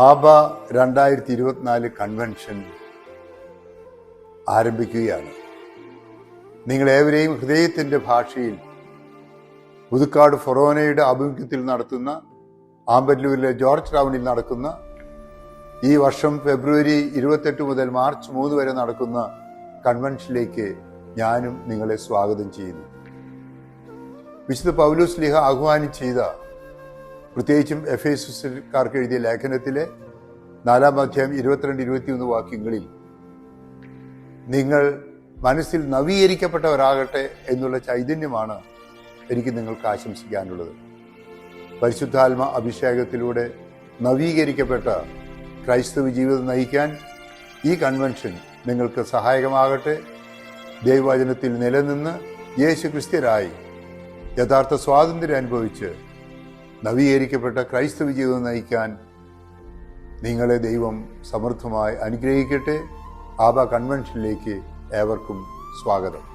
ആബ രണ്ടായിരത്തി ഇരുപത്തിനാല് കൺവെൻഷൻ ആരംഭിക്കുകയാണ് നിങ്ങളേവരെയും ഹൃദയത്തിന്റെ ഭാഷയിൽ പുതുക്കാട് ഫൊറോനയുടെ ആഭിമുഖ്യത്തിൽ നടത്തുന്ന ആമ്പല്ലൂരിലെ ജോർജ് ടൗണിൽ നടക്കുന്ന ഈ വർഷം ഫെബ്രുവരി ഇരുപത്തെട്ട് മുതൽ മാർച്ച് മൂന്ന് വരെ നടക്കുന്ന കൺവെൻഷനിലേക്ക് ഞാനും നിങ്ങളെ സ്വാഗതം ചെയ്യുന്നു. വിശുദ്ധ പൗലോസ് ലിഹ ആഹ്വാനം ചെയ്ത പ്രത്യേകിച്ചും എഫ് എസുകാർക്ക് എഴുതിയ ലേഖനത്തിലെ നാലാം അധ്യായം ഇരുപത്തിരണ്ട് ഇരുപത്തിയൊന്ന് വാക്യങ്ങളിൽ നിങ്ങൾ മനസ്സിൽ നവീകരിക്കപ്പെട്ടവരാകട്ടെ എന്നുള്ള ചൈതന്യമാണ് എനിക്ക് നിങ്ങൾക്ക് ആശംസിക്കാനുള്ളത്. പരിശുദ്ധാത്മ അഭിഷേകത്തിലൂടെ നവീകരിക്കപ്പെട്ട ക്രൈസ്തവ ജീവിതം നയിക്കാൻ ഈ കൺവെൻഷൻ നിങ്ങൾക്ക് സഹായകമാകട്ടെ. ദൈവവചനത്തിൽ നിലനിന്ന് യേശു ക്രിസ്ത്യരായി യഥാർത്ഥ സ്വാതന്ത്ര്യം അനുഭവിച്ച് നവീകരിക്കപ്പെട്ട ക്രൈസ്തവ ജീവിതം നയിക്കാൻ നിങ്ങളെ ദൈവം സമൃദ്ധമായി അനുഗ്രഹിക്കട്ടെ. ആബ കൺവെൻഷനിലേക്ക് ഏവർക്കും സ്വാഗതം.